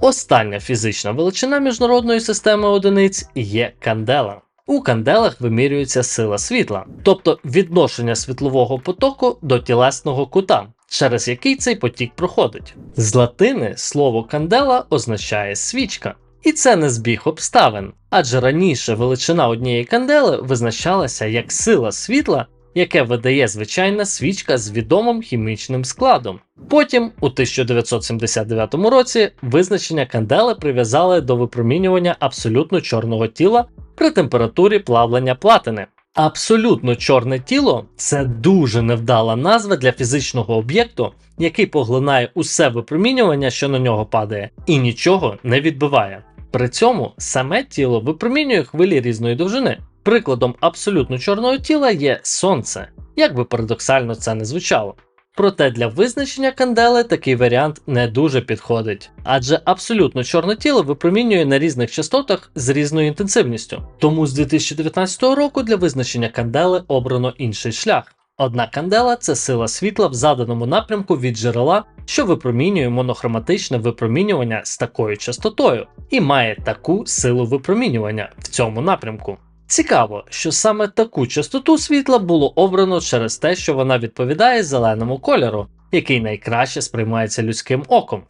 Остання фізична величина міжнародної системи одиниць є кандела. У канделах вимірюється сила світла, тобто відношення світлового потоку до тілесного кута, через який цей потік проходить. З латини слово кандела означає свічка. І це не збіг обставин, адже раніше величина однієї кандели визначалася як сила світла, яке видає звичайна свічка з відомим хімічним складом. Потім, у 1979 році, визначення кандели прив'язали до випромінювання абсолютно чорного тіла при температурі плавлення платини. Абсолютно чорне тіло це дуже невдала назва для фізичного об'єкту, який поглинає усе випромінювання, що на нього падає, і нічого не відбиває. При цьому саме тіло випромінює хвилі різної довжини. Прикладом абсолютно чорного тіла є сонце, як би парадоксально це не звучало. Проте для визначення кандели такий варіант не дуже підходить, адже абсолютно чорне тіло випромінює на різних частотах з різною інтенсивністю. Тому з 2019 року для визначення кандели обрано інший шлях. Одна кандела це сила світла в заданому напрямку від джерела, що випромінює монохроматичне випромінювання з такою частотою, і має таку силу випромінювання в цьому напрямку. Цікаво, що саме таку частоту світла було обрано через те, що вона відповідає зеленому кольору, який найкраще сприймається людським оком.